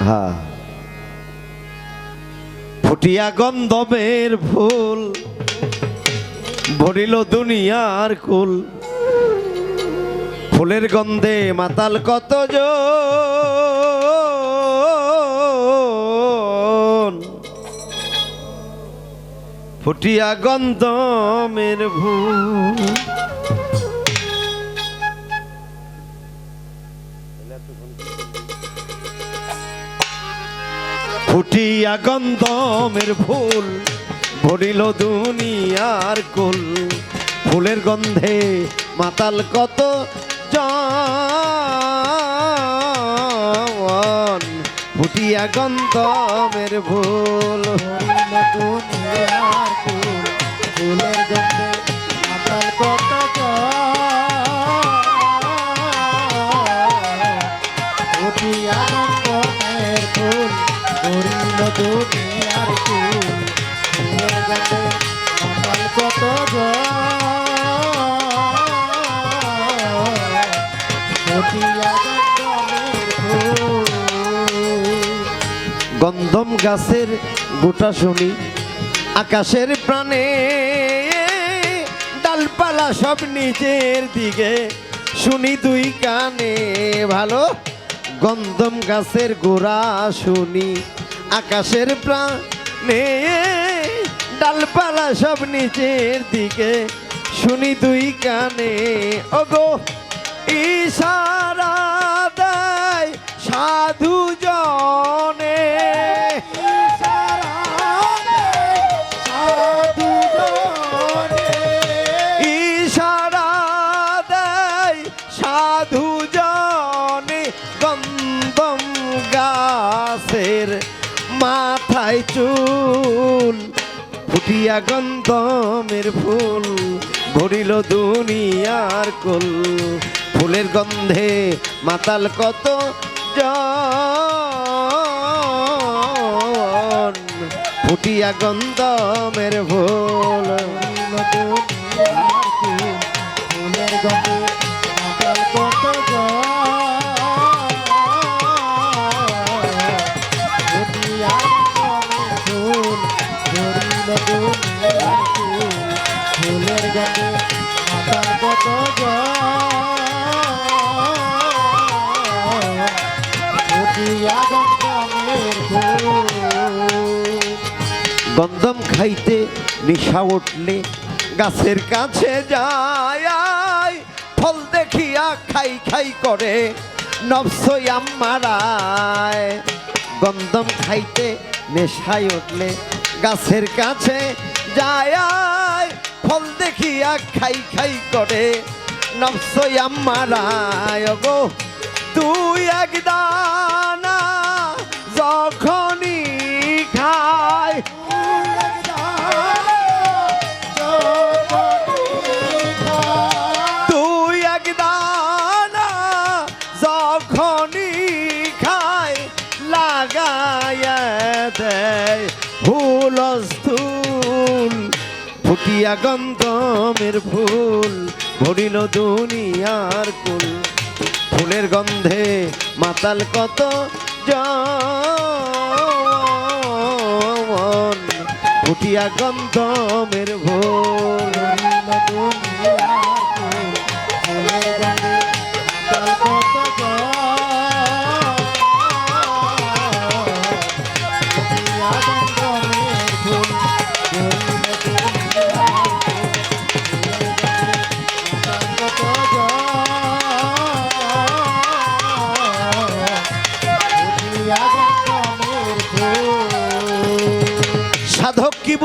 হ্যাঁ। ফুটিয়া গন্ধমের ফুল ভরিল দুনিয়ার কুল। ফুলের গন্ধে মাতাল কত ফুটিয়া গন্ধমের ফুল ফুটিয়া গন্ধমের ফুল, ভরিল দুনিয়ার কুল। ফুলের গন্ধে মাতাল কত জন। ফুটিয়া গন্ধমের ফুল দুনিয়ার ফুল ফুলের গন্ধে গন্ধম গাছের গোটা শুনি আকাশের প্রাণে ডালপালা সব নিচের দিকে শুনি দুই কানে ভালো গন্ধম গাছের গোড়া শুনি আকাশের প্রাণে ডালপালা সব নিচের দিকে শুনি দুই কানে। ওগো ইশারা দেয় সাধু জনে। ইশারা দেয় সাধু জনে। গন্ধম গাছের মাথায় চুল, ফুটিয়া গন্ধমের ফুল, ভরিল দুনিয়ার কুল। ফুলের গন্ধে মাতাল কত জন? গন্ধ মের ফুল গন্ধম খাইতে নিশা উঠলে, গাছের কাছে যায় ফল দেখিয়া খাই খাই করে নবসই আমারায় গন্ধম খাইতে নেশায় উঠলে, গাছের কাছে যায় ফল দেখিয়া খাই খাই করে নবসই আমারায় গো তুই এক দেয় হুলস্থুল ফুটিয়া গন্ধমের ফুল, ভরিল দুনিয়ার কুল। ফুলের গন্ধে মাতাল কত জন ফুটিয়া গন্ধমের ফুল সাধক কি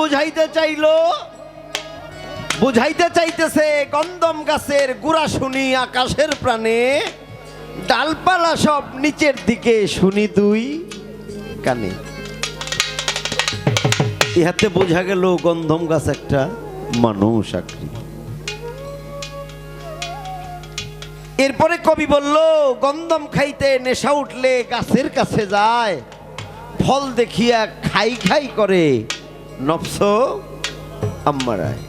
বুঝাইতে চাইলো? বুঝাইতে চাইতেছে গন্ধম গাছের গুড়া শুনি আকাশের প্রাণে, ডালপালা সব নিচের দিকে শুনি দুই কানে। ইহাতে বোঝা গেল গন্ধম গাছ একটা মানুষ আকৃতি। এরপরে কবি বলল গন্ধম খাইতে নেশা উঠলে গাছের কাছে যায়, ফল দেখিয়া খাই খাই করে নফস আম্মারায়।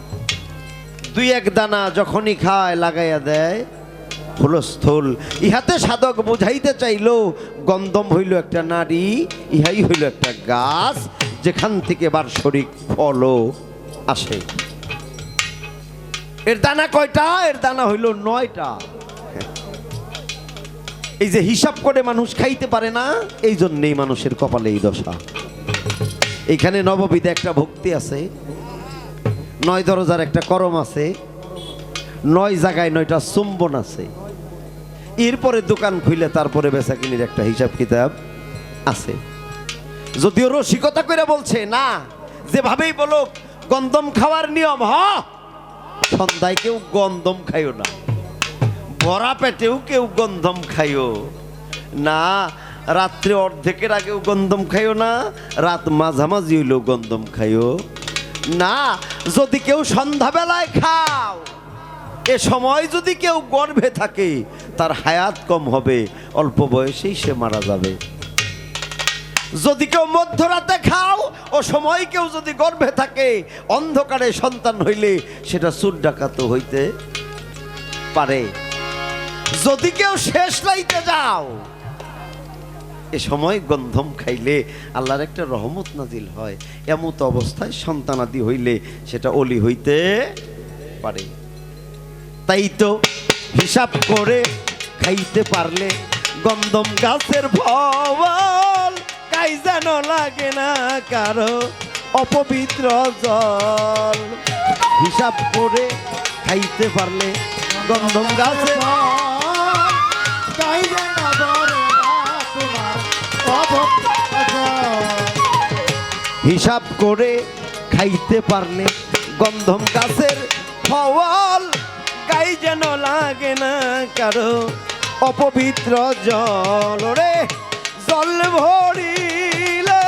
দুই এক দানা যখনই খায়, লাগাইয়া দেয় হুলস্থুল ইহাতে সাধক বুঝাইতে চাইল, গন্ধম হইল একটা নারী, ইহাই হইল একটা গাছ, যেখান থেকে বার্ষরিক ফলও আসে। এর দানা কয়টা? এর দানা হইল নয়টা। এই যে হিসাব করে মানুষ খাইতে পারে না এই জন্যেই মানুষের কপালে এই দশা। এখানে নববিধে একটা ভক্তি আছে। নয় দরজার একটা করম আছে। নয় জায়গায় নয়টা চুম্বন আছে। এরপরে দোকান খুইলে তারপরে বেচা কিনির একটা হিসাব কিতাব আছে। যদিও রসিকতা করে বলছে, না, যেভাবেই বলো গন্দম খাওয়ার নিয়ম, হ? সন্ধ্যায় কেউ গন্দম খাইও না। ভরা পেটেও কেউ গন্ধম খাইও। না রাত্রে অর্ধেকের আগেও গন্ধম খাইও না, রাত মাঝামাঝি হইলেও গন্ধম খাইও। না, যদি কেউ সন্ধ্যাবেলায় খাও, এ সময় যদি কেউ গর্ভে থাকে, তার হায়াত কম হবে, অল্প বয়সেই সে মারা যাবে। যদি কেউ মধ্যরাতে খাও, ও সময় কেউ যদি গর্ভে থাকে, অন্ধকারে সন্তান হইলে সেটা চুর ডাকাত হইতে পারে। যদি কেউ শেষ লাইতে যাও এ সময় গন্ধম খাইলে আল্লাহর একটা রহমত নাজিল হয়। এমত অবস্থায় সন্তানাদি হইলে সেটা অলি হইতে পারে। তাই তো হিসাব করে খাইতে পারলে গন্ধম গাছের ফল কাই যেন লাগে না কারও অপবিত্র জল। হিসাব করে খাইতে পারলে গন্ধম গাছের হিসাব করে খাইতে পারলে গন্ধম গাছের ফল। গাই যেন লাগে না কারও অপবিত্র জল। রে জল ভরিলে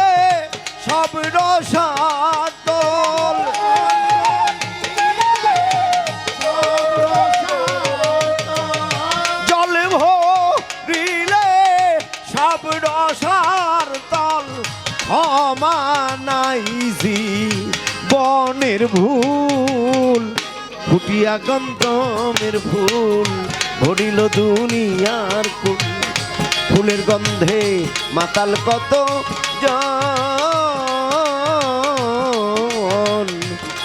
সব রসাতল বনের ভুল ফুটিয়া গন্ধমের ফুল, ভরিল দুনিয়ার ফুল। ফুলের গন্ধে মাতাল কত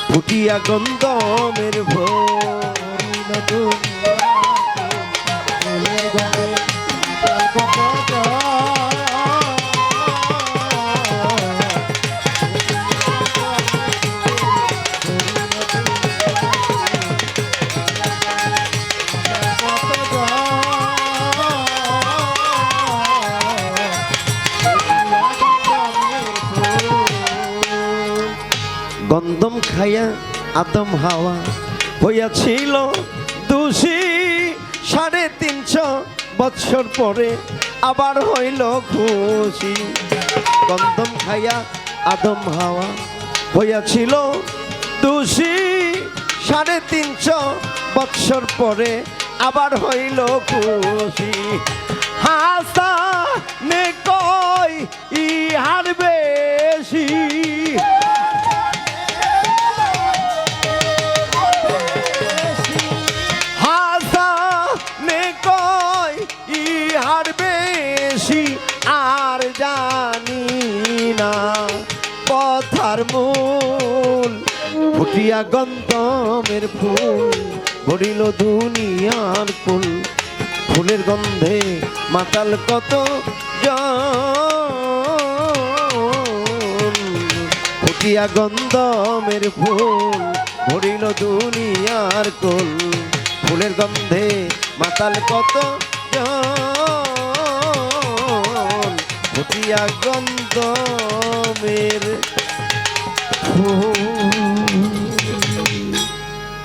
ফুটিয়া গন্ধমের ভুল গন্ধম খাইয়া আদম হাওয়া হইয়াছিল দোষী সাড়ে তিনশো বৎসর পরে আবার হইল খুশি। গন্ধম খাইয়া আদম হাওয়া হইয়াছিল দোষী সাড়ে তিনশো বৎসর পরে আবার হইল খুশি। হাসা নে কই ইহার বেশি। কথার মূল। ফুটিয়া গন্তমের ফুল ভরিল দুনিয়ার ফুল। ফুলের গন্ধে মাতাল কত ফুটিয়া গন্ধমের ফুল ভরিল দুনিয়ার কুল। ফুলের গন্ধে মাতাল কত ফুটিয়া গন্ধমের Oh.